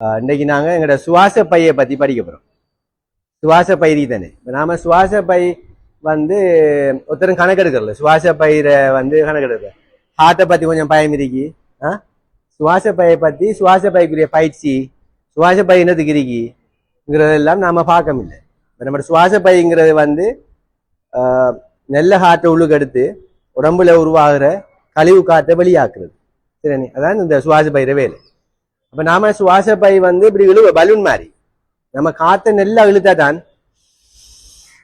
ஆஹ் இன்னைக்கு எங்களோட சுவாச பையை பற்றி படிக்க போகிறோம் சுவாச பயிரி தானே இப்போ நாம் சுவாச பை வந்து ஒருத்தரும் கணக்கெடுக்கிறல சுவாச பயிரை வந்து கணக்கெடுக்கிற ஹார்ட்டை பற்றி கொஞ்சம் பயம் இருக்கி ஆ? சுவாச பையை பற்றி சுவாச பைக்குரிய பயிற்சி சுவாச பை என்னதுக்கு இருக்கிங்கிறதெல்லாம் நாம் பார்க்க முடியல இப்போ நம்ம சுவாச பைங்கிறது வந்து நல்ல ஹார்ட்டை உள்ளுக்கு எடுத்து உடம்புல உருவாகிற கழிவு காற்றை வெளியாக்குறது. சரி அதான் இந்த சுவாச பயிர வேலை. அப்போ நாம சுவாச பை வந்து இப்படி இழுவ பலூன் மாதிரி. நம்ம காற்றை நல்லா இழுத்தா தான்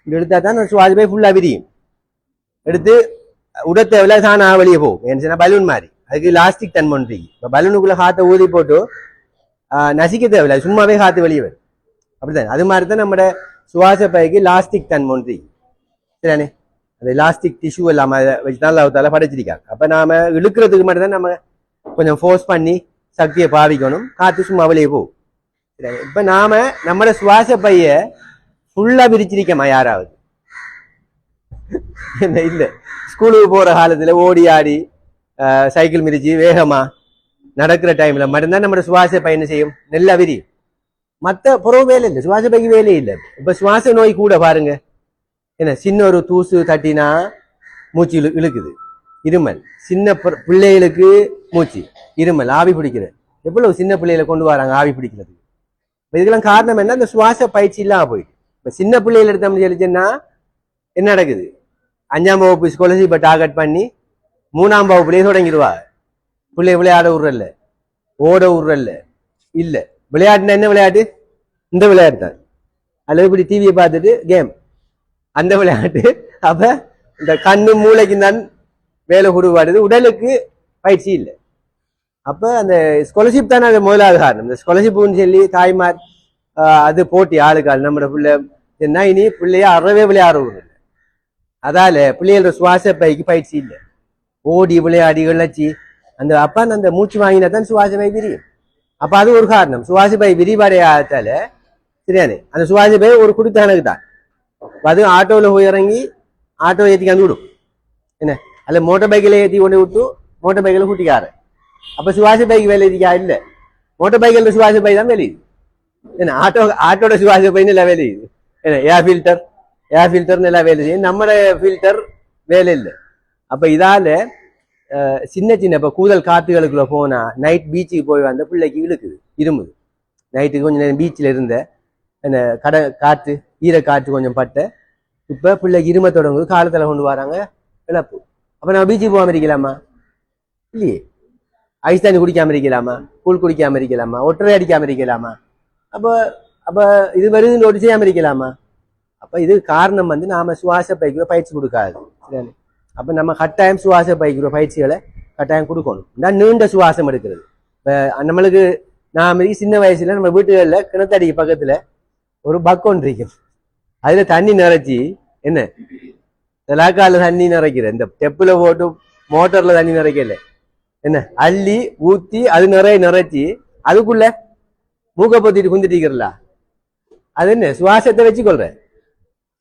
இப்படி இழுத்தா தான் சுவாச பை ஃபுல்லாக விரியும். எடுத்து உட உடத்தேவையில தானா வெளியே போகும். ஏன்னு பலூன் மாதிரி. அதுக்கு லாஸ்டிக் தன்மை ஒன்று இப்போ பலூனுக்குள்ளே காற்றை ஊதி போட்டு நசிக்க தேவையில்ல. சும்மாவே காற்று வெளியே வரும். அப்படிதான் அது மாதிரி தான் நம்மட சுவாச பைக்கு லாஸ்டிக் தன்மை ஒன்று சரியானே அந்த லாஸ்டிக் டிஷ்யூ இல்லாமல் அதை வச்சு தான் லவத்தால் படைச்சிருக்காங்க. அப்போ நாம் இழுக்கிறதுக்கு மட்டும் தான் நம்ம கொஞ்சம் ஃபோர்ஸ் பண்ணி சக்தியை பாவிக்கணும் காத்து சும்மா வெளியே போகும். இப்போ இப்ப நாம நம்மளோட சுவாச பைய ஃபுல்லா விரிச்சிருக்கமா யாராவது. என்ன இல்ல. ஸ்கூலுக்கு போற காலத்துல ஓடி ஆடி சைக்கிள் மிதிச்சு வேகமா நடக்கிற டைம்ல மட்டும்தான் நம்ம சுவாச பயணம் செய்யும்? நல்லா விரியும். மற்ற புறவு வேலை இல்லை. சுவாச பைக்கு வேலையே இல்லை. இப்ப சுவாச நோய் கூட பாருங்க. என்ன சின்ன ஒரு தூசு தட்டினா மூச்சு இழு இழுக்குது. இருமல். சின்ன பிற- பிள்ளைகளுக்கு மூச்சு. இருமல் ஆவி பிடிக்கிறது. எவ்வளவு சின்ன பிள்ளையில கொண்டு வராங்க ஆவி பிடிக்கிறதுக்கு? இப்போ இதுக்கெல்லாம் காரணம் என்ன? இந்த சுவாச பயிற்சி இல்லாம போயிட்டு. இப்ப சின்ன பிள்ளைகள் எடுத்தோம்னு சொல்லிச்சுன்னா என்ன நடக்குது? அஞ்சாம் வகுப்பு ஸ்காலர்ஷிப்பை டார்கெட் பண்ணி மூணாம் வகுப்புலேயே தொடங்கிடுவா பிள்ளை விளையாட விடுறல்ல. ஓட விடுறல்ல. இல்ல. விளையாட்டுனா என்ன விளையாட்டு? இந்த விளையாட்டு தான். அல்லது இப்படி டிவியை பார்த்துட்டு கேம் அந்த விளையாட்டு. அப்ப இந்த கண்ணு மூளைக்கு தான் வேலை கொடுவாடுது உடலுக்கு பயிற்சி இல்லை. அப்போ அந்த ஸ்காலர்ஷிப் தானே அது முதலாவது காரணம். இந்த ஸ்காலர்ஷிப்னு சொல்லி தாய்மார் அது போட்டி ஆளுக்கால் நம்மளோட பிள்ளை. என்ன இனி பிள்ளைய அறவே விளையாட இல்லை அதால பிள்ளைகளோட சுவாச பைக்கு பயிற்சி இல்லை. ஓடி விளையாடி விளைச்சி அந்த அப்பா அந்த மூச்சு வாங்கினா தான் சுவாச பை விரியும். அப்போ அது ஒரு காரணம். சுவாச பை விரிவடையாதால சரியானே? அந்த சுவாச பை ஒரு குடித்தானுக்கு தான். அது ஆட்டோவில் போய் இறங்கி ஆட்டோ ஏற்றி வந்து விடும். என்ன? அல்ல மோட்டர் பைக்கில் ஏற்றி கொண்டு விட்டு மோட்டர் பைக்கில் கூட்டிக்காரன். அப்ப சுவாச பைக் வேலை இருக்கா இல்ல மோட்டார் பைக்கில் சுவாச பை தான் வேலையுது என்ன ஆட்டோ ஆட்டோட சுவாச பைன்னு எல்லாம் வேலையுது என்ன ஏர் ஃபில்டர் ஏர் ஃபில்டர்னு எல்லாம் வேலை செய்யும் நம்மட ஃபில்டர் வேலை இல்லை அப்ப இதால சின்ன சின்ன இப்போ கூதல் காத்துகளுக்குள்ள போனா நைட் பீச்சுக்கு போய் வந்த பிள்ளைக்கு இழுக்குது இருமுது நைட்டுக்கு கொஞ்சம் நேரம் பீச்சில் இருந்த என்ன கடை காற்று ஈர காற்று கொஞ்சம் பட்ட இப்போ பிள்ளைக்கு இரும தொடங்குது காலத்துல கொண்டு வராங்க இழப்பு அப்ப நம்ம பீச்சுக்கு போகாம இருக்கலாமா இல்லையே ஐஸ் தண்ணி குடிக்காம இருக்கலாமா கூழ் குடிக்காம இருக்கலாமா ஒட்டரை அடிக்காம இருக்கலாமா அப்ப அப்ப இது வருதுன்னு நோட்டு செய்யாம இருக்கலாமா அப்ப இது காரணம் வந்து நாம சுவாச பைக்குற பயிற்சி கொடுக்காது. சரிதானே? அப்ப நம்ம கட்டாயம் சுவாச பைக்குற பயிற்சிகளை கட்டாயம் கொடுக்கணும். நான் நீண்ட சுவாசம் எடுக்கிறது. இப்போ நம்மளுக்கு நான் சின்ன வயசுல நம்ம வீட்டுகளில் கிணத்தடிக்கு பக்கத்துல ஒரு பக் இருக்கும் அதுல தண்ணி நிறைச்சி என்ன? தெலாக்கால தண்ணி நிறைக்கிற இந்த டெப்பில் போட்டு மோட்டரில் தண்ணி நிறைக்கல என்ன? அள்ளி ஊத்தி அது நிறைய நிறைச்சி. அதுக்குள்ள மூக்க பொத்திட்டு குந்திட்டிக்கிறல அது என்ன? சுவாசத்தை வச்சுக்கொள்ற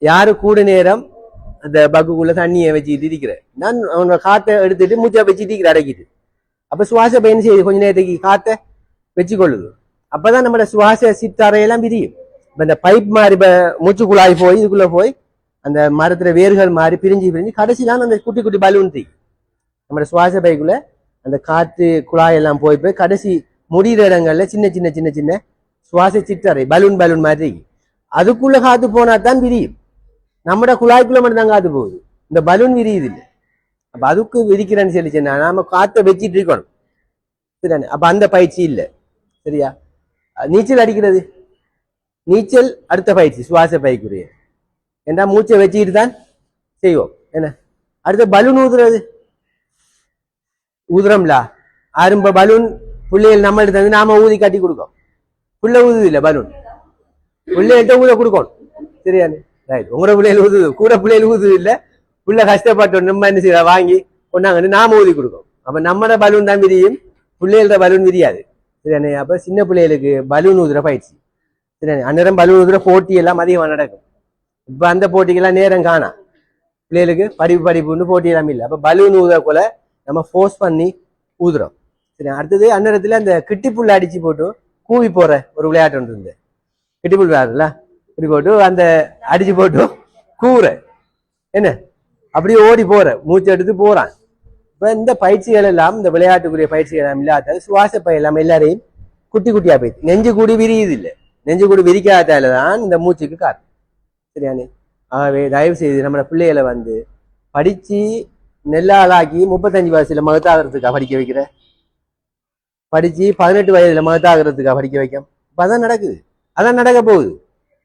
யாரு கூட நேரம் அந்த பக்குக்குள்ள தண்ணியை வச்சுக்கிட்டு இருக்கிற? நான் அவனோட காத்தை எடுத்துட்டு மூச்சை வச்சுட்டு இருக்கிற அடக்கிட்டு. அப்ப சுவாச பயன் செய்யுது? கொஞ்ச நேரத்துக்கு காத்தை வச்சுக்கொள்ளுது. அப்பதான் நம்மளோட சுவாச சித்தறையெல்லாம் பிரியும். இப்ப இந்த பைப் மாதிரி இப்ப மூச்சு குழாய் போய் இதுக்குள்ள போய் அந்த மரத்துல வேர்கள் மாதிரி பிரிஞ்சு பிரிஞ்சு கடைசியில அந்த குட்டி குட்டி பலூன் தீ நம்மளோட சுவாச பைக்குள்ள அந்த காற்று குழாய் எல்லாம் போய் போய் கடைசி முடிகிற இடங்கள்ல சின்ன சின்ன சின்ன சின்ன சுவாச சிற்றறை பலூன் பலூன் மாதிரி. அதுக்குள்ளே அதுக்குள்ள காத்து போனா தான் விரியும். நம்மட குழாய்க்குள்ள மட்டும் தான் காத்து போகுது. இந்த பலூன் விரியுது இல்லை அப்ப அதுக்கு விரிக்கிறேன்னு சொல்லி சொன்னா நாம காற்றை வச்சிட்டு இருக்கணும். சரிதானே? அப்ப அந்த பயிற்சி இல்லை. சரியா? நீச்சல் அடிக்கிறது. நீச்சல் அடுத்த பயிற்சி சுவாச பயிற்சிக்குரிய. ஏன்னா மூச்சை வச்சுக்கிட்டு தான் செய்வோம். என்ன? அடுத்த பலூன் ஊதுறது. ஊதுறோம்ல அரும்ப பலூன் பிள்ளைகள் நம்மள்கிட்ட தந்து வந்து நாம ஊதி கட்டி கொடுக்கோம். புள்ள ஊதுது இல்ல பலூன். பிள்ளைகிட்ட ஊத கொடுக்கணும் சரியானே ரைட் உங்களோட பிள்ளைகள் ஊதுது கூட பிள்ளைகள் ஊதுது இல்ல புள்ள கஷ்டப்பட்டோம் நம்ம என்ன செய்ய வாங்கி கொண்டாங்கன்னு நாம ஊதி கொடுக்கோம். அப்ப நம்மட பலூன் தான் விரியும் பிள்ளைகளோட பலூன் விரியாது. சரியானே அப்ப சின்ன பிள்ளைகளுக்கு பலூன் ஊதுற பயிற்சி. சரியானே அந்நேரம் பலூன் ஊதுற போட்டி எல்லாம் அதிகமாக நடக்கும். இப்ப அந்த போட்டிக்கெல்லாம் நேரம் காணா. பிள்ளைகளுக்கு படிப்பு படிப்புன்னு போட்டி எல்லாம் இல்லை. அப்ப பலூன் ஊதக்குள்ள நம்ம ஃபோர்ஸ் பண்ணி ஊதுறோம். சரி அடுத்தது அந்நேரத்துல அந்த கிட்டி புல்ல அடிச்சு போட்டு கூவி போற ஒரு விளையாட்டு ஒன்று இருந்து கிட்டிபுல் விளையாடுல இப்படி போட்டு அந்த அடிச்சு போட்டு கூற என்ன? அப்படியே ஓடி போற. மூச்சு எடுத்து போறான். இப்போ இந்த பயிற்சிகள் எல்லாம் இந்த விளையாட்டுக்குரிய பயிற்சிகள் எல்லாம் இல்லாத சுவாச பயிர் எல்லாம் எல்லாரையும் குட்டி குட்டியா போயிடுது நெஞ்சு கூடி விரியுது இல்லை. நெஞ்சு கூடி விரிக்காதால தான் இந்த மூச்சுக்கு காரணம். சரியானே? ஆகவே தயவு செய்து நம்மளோட பிள்ளைகளை வந்து படிச்சு நெல்லாளாக்கி முப்பத்தஞ்சு வயசுல மகத்தாகிறதுக்கா படிக்க வைக்கிற? படிச்சு பதினெட்டு வயதுல மகத்தாகிறதுக்கா படிக்க வைக்கும் இப்ப அதான் நடக்குது. அதான் நடக்க போகுது.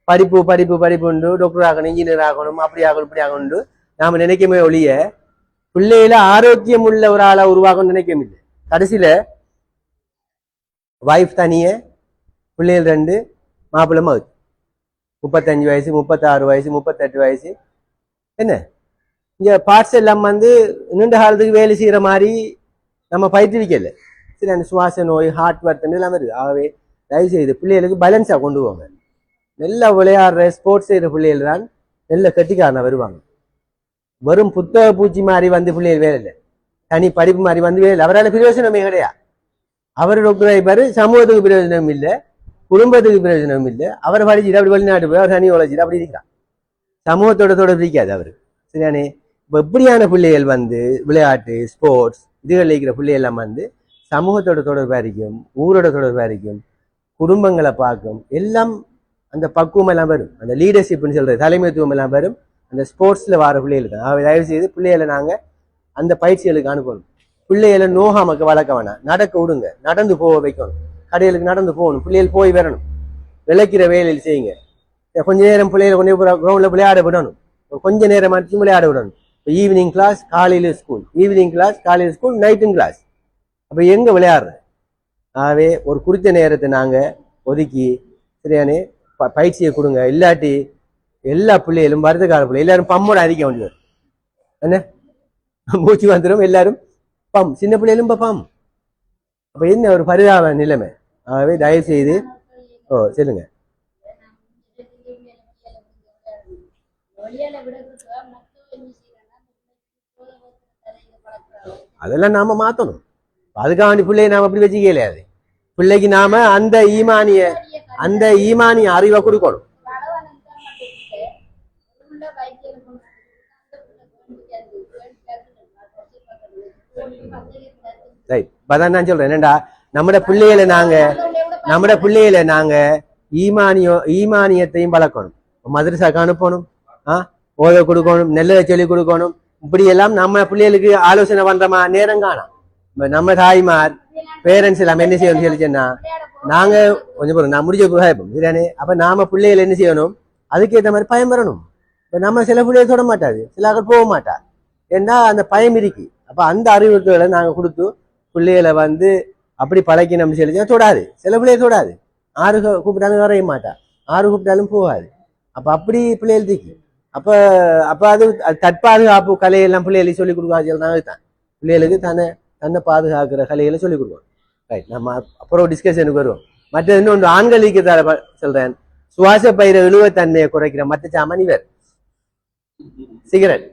படிப்பு படிப்பு படிப்புண்டு டாக்டர் ஆகணும் இன்ஜினியர் ஆகணும் அப்படி ஆகணும் இப்படி ஆகணும் நாம நினைக்கமே ஒழிய பிள்ளையில ஆரோக்கியம் உள்ள ஒரு ஆளா உருவாகணும்னு நினைக்கவே இல்லை. கடைசியில வைஃப் தனியே பிள்ளைகள் ரெண்டு மாப்பிள்ளை மகத் முப்பத்தஞ்சு வயசு முப்பத்தாறு வயசு முப்பத்தெட்டு வயசு. என்ன? இங்க பார்ட்ஸ் எல்லாம் வந்து நீண்ட காலத்துக்கு வேலை செய்யற மாதிரி நம்ம பயிற்றுவிக்கல. சரி அந்த சுவாச நோய் ஹார்ட் வர்த்தன் எல்லாம் வருது. ஆகவே தயவு செய்து பிள்ளைகளுக்கு பேலன்ஸா கொண்டு போங்க. நல்லா விளையாடுற ஸ்போர்ட்ஸ் செய்யற பிள்ளைகள் தான் நல்ல கட்டிக்காரன வருவாங்க. வெறும் புத்தக பூச்சி மாதிரி வந்து பிள்ளைகள் வேலை இல்லை. தனி படிப்பு மாதிரி வந்து வேலை இல்லை. அவரால் பிரயோஜனமே கிடையாது. அவர் டாக்டர் சமூகத்துக்கு பிரயோஜனம் இல்லை குடும்பத்துக்கு பிரயோஜனம் இல்லை. அவர் படிச்சுட்டு அப்படி வெளிநாட்டு போய் அவர் தனி உழைச்சிட்டு அப்படி இருக்கான் சமூகத்தோட தொடர்பு இருக்காது அவர். சரியானே இப்போ இப்படியான பிள்ளைகள் வந்து விளையாட்டு ஸ்போர்ட்ஸ் இதுகளில் இருக்கிற பிள்ளைகள் எல்லாம் வந்து சமூகத்தோட தொடர்பாக இருக்கும் ஊரோட தொடர்பாக இருக்கும் குடும்பங்களை பார்க்கும் எல்லாம் அந்த பக்குவம் எல்லாம் வரும். அந்த லீடர்ஷிப்னு சொல்கிறது தலைமைத்துவம் எல்லாம் வரும். அந்த ஸ்போர்ட்ஸில் வர பிள்ளைகளுக்கு அவை தயவு செய்து பிள்ளைகளை நாங்கள் அந்த பயிற்சிகளுக்கு அனுப்பணும். பிள்ளைகளை நோகாமக்க வளர்க்க வேணாம். நடக்க விடுங்க. நடந்து போக வைக்கணும். கடைகளுக்கு நடந்து போகணும். பிள்ளைகள் போய் வரணும். விளைக்கிற வேலையில் செய்யுங்க. கொஞ்ச நேரம் பிள்ளைகளை கொண்டு போய் விளையாட விடணும். கொஞ்ச நேரம் மட்டும் விளையாட விடணும். ஈவினிங் கிளாஸ் காலையில் ஸ்கூல் ஈவினிங் கிளாஸ் காலையில் ஸ்கூல் நைட்டும் கிளாஸ் அப்போ எங்கே விளையாடுற? ஆகவே ஒரு குறித்த நேரத்தை நாங்கள் ஒதுக்கி சரியானே ப- பயிற்சியை கொடுங்க. இல்லாட்டி எல்லா பிள்ளைகளும் வருத்தக்கார பிள்ளை எல்லாரும் பம்மோட அடிக்க வேண்டியது என்ன? மூச்சு வந்துடும் எல்லாரும் பம். சின்ன பிள்ளைகளும் பம். அப்போ என்ன ஒரு பரிதாப நிலைமை? ஆகவே தயவு செய்து ஓ சொல்லுங்க. அதெல்லாம் நாம மாத்தணும். அதுக்காக வேண்டி பிள்ளையை நாம அப்படி வச்சு அது? பிள்ளைக்கு நாம அந்த ஈமானிய அந்த ஈமானிய அறிவை கொடுக்கணும். ரைட் அதான் நான் சொல்றேன். என்னடா நம்மட பிள்ளைகளை நாங்க நம்மட பிள்ளைகளை நாங்க ஈமானியோ ஈமானியத்தையும் வளர்க்கணும். மதுரசாக்கு அனுப்பணும் ஆ? ஓத கொடுக்கணும் நெல்லை சொல்லி கொடுக்கணும். இப்படியெல்லாம் நம்ம பிள்ளைகளுக்கு ஆலோசனை பண்றோமா? நேரம் காணும் நம்ம தாய்மார் பேரண்ட்ஸ் எல்லாம் என்ன செய்யணும் சொல்லிச்சேன்னா நாங்க கொஞ்சம் நான் முடிஞ்ச புகாயப்போம் சரியானே அப்ப நாம பிள்ளைகள் என்ன செய்யணும்? அதுக்கேற்ற மாதிரி பயம் வரணும். இப்ப நம்ம சில பிள்ளைகள் தொட மாட்டாது. சில ஆட்கள் போக மாட்டா. ஏன்னா அந்த பயம் இருக்கு. அப்ப அந்த அறிவுறுத்தலை நாங்க கொடுத்து பிள்ளைகளை வந்து அப்படி பழக்கி நம்ம செலுத்த தொடாது. சில பிள்ளைகள் தொடாது. ஆறு கூப்பிட்டாலும் வரைய மாட்டா. ஆறு கூப்பிட்டாலும் போகாது. அப்ப அப்படி பிள்ளைகள் திக்கு அப்ப அப்ப அது அது தற்பாதுகாப்பு கலையெல்லாம் பிள்ளைகளுக்கு சொல்லிக் கொடுக்காது தான் பிள்ளைகளுக்கு தன்னை தன்னை பாதுகாக்கிற கலைகளை சொல்லிக் கொடுக்கணும். ரைட் நம்ம அப்புறம் டிஸ்கஷனுக்கு வருவோம். மற்ற இன்னொன்று ஆண்களுக்கு தர சொல்றேன். சுவாச பயிர இழுவத்தன்மையை குறைக்கிற மற்ற சாமான் இவர் சிகரெட்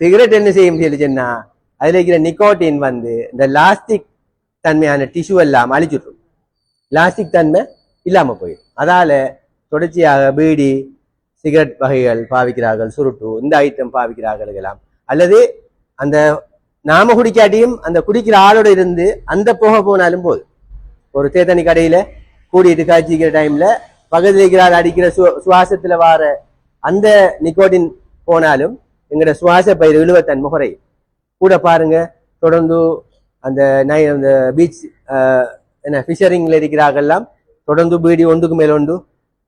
சிகரெட் என்ன செய்ய சொல்லி சொன்னா அதுல இருக்கிற நிக்கோட்டின் வந்து இந்த லாஸ்டிக் தன்மையான டிஷ்யூ எல்லாம் அழிச்சுட்ரும். லாஸ்டிக் தன்மை இல்லாம போயிடும். அதால தொடர்ச்சியாக பீடி சிகரெட் வகைகள் பாவிக்கிறார்கள் சுருட்டு இந்த ஐட்டம் பாவிக்கிறார்கள் எல்லாம். அல்லது அந்த நாம குடிக்காட்டியும் அந்த குடிக்கிற ஆளோட இருந்து அந்த போக போனாலும் போதும். ஒரு தேத்தனி கடையில கூடிட்டு காய்ச்சிக்கிற டைம்ல பக்கத்துல இருக்கிற ஆள் அடிக்கிற சு- சுவாசத்துல வார அந்த நிக்கோட்டின் போனாலும் எங்களோட சுவாச பயிர் இழுவத்தன்மை குறையும் கூட பாருங்க தொடர்ந்து அந்த நை அந்த பீச் என்ன ஃபிஷரிங்ல இருக்கிறார்கள்லாம் தொடர்ந்து பீடி ஒன்றுக்கு மேல் ஒன்று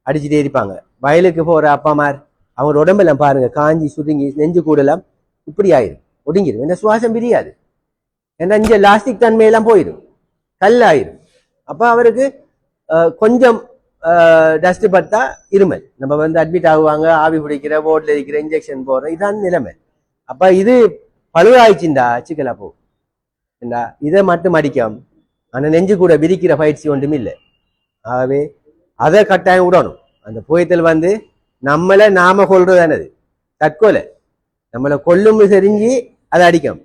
அடிச்சுட்டே இருப்பாங்க. வயலுக்கு போற அப்பாமார் அவங்க உடம்பெல்லாம் பாருங்க காஞ்சி சுருங்கி நெஞ்சு கூடலாம் இப்படி ஆயிரும். ஒடுங்கிடும் என்ன சுவாசம் பிரியாது. ஏன்னா இங்க லாஸ்டிக் தன்மையெல்லாம் போயிடும் கல் ஆயிரும் அப்போ அவருக்கு கொஞ்சம் டஸ்ட் பட்டா இருமல். நம்ம வந்து அட்மிட் ஆகுவாங்க ஆவி பிடிக்கிற போர்டில் இருக்கிற இன்ஜெக்ஷன் போடுற இதான் நிலைமை. அப்போ இது பழுவாயிடுச்சுண்டா சிக்கலா போ. ஏண்டா இதை மட்டும் அடிக்கும் ஆனால் நெஞ்சு கூட விரிக்கிற பயிற்சி ஒன்றும் இல்லை. ஆகவே அதை கட்டாயம் விடணும். அந்த புகைத்தல் வந்து நம்மளை நாம கொள்றதானது தற்கொலை. நம்மளை கொல்லும் தெரிஞ்சு அதை அடிக்கும்.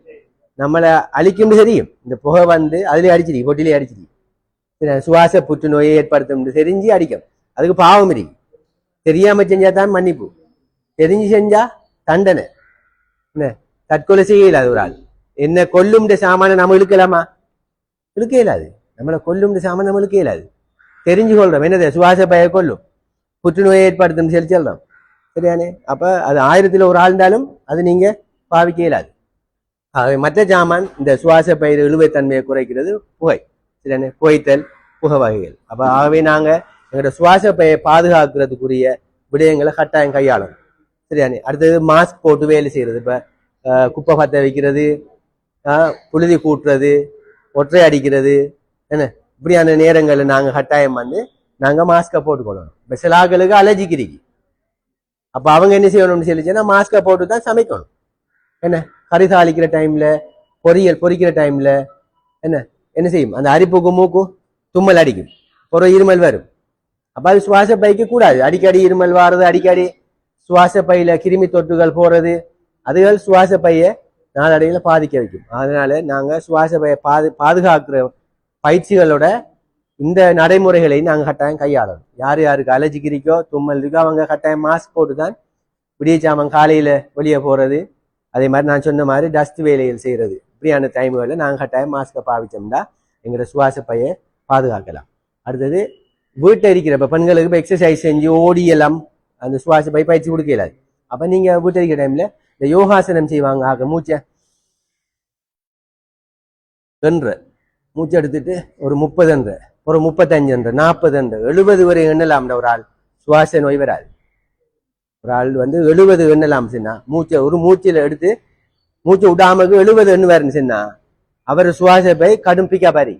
நம்மளை அழிக்கும் தெரியும் இந்த புகை வந்து அதுலேயே அடிச்சிருக்கு பொட்டிலே அடிச்சிருக்கு சுவாச புற்றுநோயை ஏற்படுத்தும் தெரிஞ்சு அடிக்கும். அதுக்கு பாவம் இருக்கு. தெரியாம செஞ்சா தான் மன்னிப்பு. தெரிஞ்சு செஞ்சா தண்டனை. என்ன? தற்கொலை செய்ய இயலாது ஒரு ஆள். என்ன கொல்லும் சாமான நம்ம இழுக்கலாமா? இழுக்க இயலாது. நம்மளை கொல்லும் சாமான நம்ம இழுக்க இயலாது. தெரிஞ்சு கொள்றோம் என்னது சுவாச பய கொள்ளும் புற்றுநோயை ஏற்படுத்தும் சொல்லி சொல்றோம் சரியானே அப்போ அது ஆயிரத்தில் ஒரு ஆள் இருந்தாலும் அது நீங்கள் பாவிக்க இயலாது ஆகவே மற்ற ஜாமான் இந்த சுவாச பயிர் இழுவைத்தன்மையை குறைக்கிறது புகை சரியானே புகைத்தல் புகை வகைகள் அப்போ ஆகவே நாங்கள் எங்களோட சுவாச பையை பாதுகாக்கிறதுக்குரிய விடயங்களை கட்டாயம் கையாளணும் சரியானே அடுத்தது மாஸ்க் போட்டு வேலை செய்கிறது இப்போ குப்பை பற்ற வைக்கிறது புழுதி கூட்டுறது ஒற்றை அடிக்கிறது என்ன இப்படியான நேரங்களில் நாங்கள் கட்டாயம் வந்து நாங்கள் மாஸ்கை போட்டுக்கொள்ளணும். இப்போ சில ஆட்களுக்கு அப்போ அவங்க என்ன செய்யணும்னு சொல்லிச்சுன்னா மாஸ்கை போட்டு தான் சமைக்கணும். என்ன? கறி தாளிக்கிற டைமில் பொரியல் பொரிக்கிற டைமில் என்ன? என்ன செய்யும்? அந்த அரிப்புக்கும் மூக்கும் தும்மல் அடிக்கும். ஒரு இருமல் வரும். அப்போ அது சுவாச பைக்கு கூடாது. அடிக்கடி இருமல் வாரது அடிக்கடி சுவாச பையில் கிருமி தொற்றுகள் போகிறது அதுகள் சுவாச பையை நாளடைவில் பாதிக்க வைக்கும். அதனால நாங்கள் சுவாச பையை பாது பாதுகாக்கிற பயிற்சிகளோட இந்த நடைமுறைகளை நாங்கள் கட்டாயம் கையாளணும். யார் யாருக்கு அலர்ஜிக்கு இருக்கோ தும்மல் இருக்கோ அவங்க கட்டாயம் மாஸ்க் போட்டு தான் விடிய காலையில் காலையில வெளியே போகிறது அதே மாதிரி நான் சொன்ன மாதிரி டஸ்ட் வேலைகள் செய்கிறது இப்படியான டைம்களில் நாங்கள் கட்டாயம் மாஸ்கை பாவிச்சோம்னா எங்களோட சுவாச பையை பாதுகாக்கலாம். அடுத்தது வீட்டில் இருக்கிறப்ப பெண்களுக்கு இப்போ எக்ஸசைஸ் செஞ்சு ஓடி எல்லாம் அந்த சுவாச பை பயிற்சி கொடுக்க இயலாது. அப்போ நீங்கள் வீட்டில் இருக்கிற டைமில் இந்த யோகாசனம் செய்வாங்க. ஆக மூச்சை என்ற மூச்சை எடுத்துட்டு ஒரு முப்பது என்று ஒரு முப்பத்தஞ்சு என்று நாற்பது என்று எழுபது வரை எண்ணலாம் ஒரு ஆள். சுவாச நோய் வராது. ஒரு ஆள் வந்து எழுபது எண்ணலாம் சின்ன மூச்சை ஒரு மூச்சில் எடுத்து மூச்சு விடாமக்கு எழுபது எண்ணுவாருன்னு சொன்னா அவர் சுவாச போய் கடும் பிக்கா பாரி.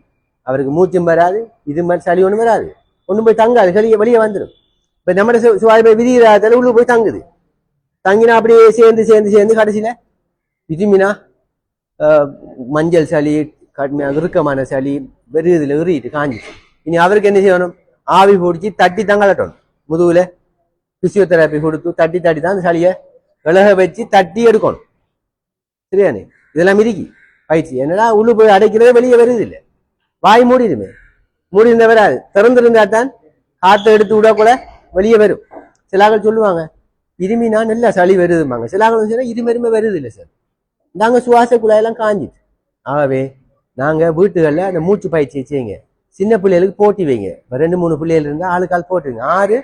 அவருக்கு மூச்சும் வராது இது மாதிரி சளி ஒன்றும் வராது. ஒன்றும் போய் தங்காது வெளியே வெளியே வந்துடும் இப்போ நம்ம சு- சுவாச போய் விதிகிறாதால உள்ளே போய் தங்குது. தங்கினா அப்படியே சேர்ந்து சேர்ந்து சேர்ந்து கடைசியில விதிமினா மஞ்சள் சளி கடுமையாக இறுக்கமான சளி வெறுதில் எறிட்டு காஞ்சிச்சு இனி அவருக்கு என்ன செய்யணும் ஆவி பிடிச்சி தட்டி தங்கலட்டணும் முதுகுல பிசியோதெரப்பி கொடுத்து தட்டி தட்டி தான் அந்த சளியை விலக வச்சு தட்டி எடுக்கணும் சரியானே இதெல்லாம் இருக்கு பயிற்சி என்னடா உள்ளு போய் அடைக்கிறது வெளியே வருது இல்லை வாய் மூடிடுமே மூடி வராது திறந்திருந்தா தான் காற்றை எடுத்து விட கூட வெளியே வரும் சிலாக்கள் சொல்லுவாங்க இருமினா நல்லா சளி வருதுமாங்க சிலாக்கள் சொன்னால் இருமருமை வருது இல்லை சார் நாங்க சுவாச குழாயெல்லாம் காஞ்சிட்டு ஆகவே நாங்க வீட்டுகளில் அந்த மூச்சு பயிற்சி செய்யுங்க சின்ன பிள்ளைகளுக்கு போட்டி வைங்க. ரெண்டு மூணு பிள்ளைகள் இருந்தா ஆளுக்கால் போட்டுருங்க ஆறு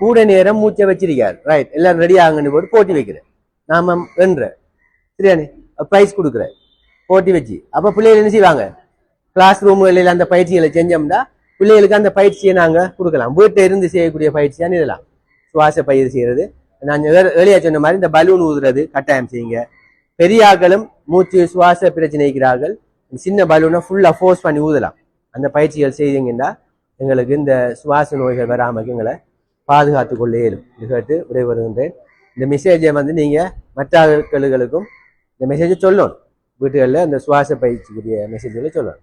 கூட நேரம் மூச்சை வச்சிருக்காரு. ரைட் எல்லாரும் ரெடி ஆகுங்கன்னு போட்டு போட்டி வைக்கிறேன். நாம வென்ற. சரியானே ப்ரைஸ் கொடுக்குறேன். போட்டி வச்சு. அப்ப பிள்ளைகள் என்ன செய்வாங்க? கிளாஸ் ரூம்களில் அந்த பயிற்சிகளை செஞ்சோம்னா பிள்ளைகளுக்கு அந்த பயிற்சியை நாங்கள் கொடுக்கலாம். வீட்டில் இருந்து செய்யக்கூடிய பயிற்சியான இதெல்லாம்? சுவாச பயிர் செய்கிறது நான் வெளியாக சொன்ன மாதிரி இந்த பலூன் ஊதுறது கட்டாயம் செய்யுங்க. பெரிய ஆட்களும் மூச்சு சுவாச பிரச்சனை இருக்கிறார்கள். சின்ன பலூனை ஃபுல்லாக ஃபோர்ஸ் பண்ணி ஊதலாம். அந்த பயிற்சிகள் செய்தீங்கன்னா எங்களுக்கு இந்த சுவாச நோய்கள் வராமல் எங்களை பாதுகாத்து கொள்ள இயலும் இது கேட்டு விடைபெறுகின்றேன் இந்த மெசேஜை வந்து நீங்கள் மற்ற ஆட்களுக்கும் இந்த மெசேஜை சொல்லணும். வீட்டுகளில் அந்த சுவாச பயிற்சிக்குரிய மெசேஜ்களை சொல்லணும்.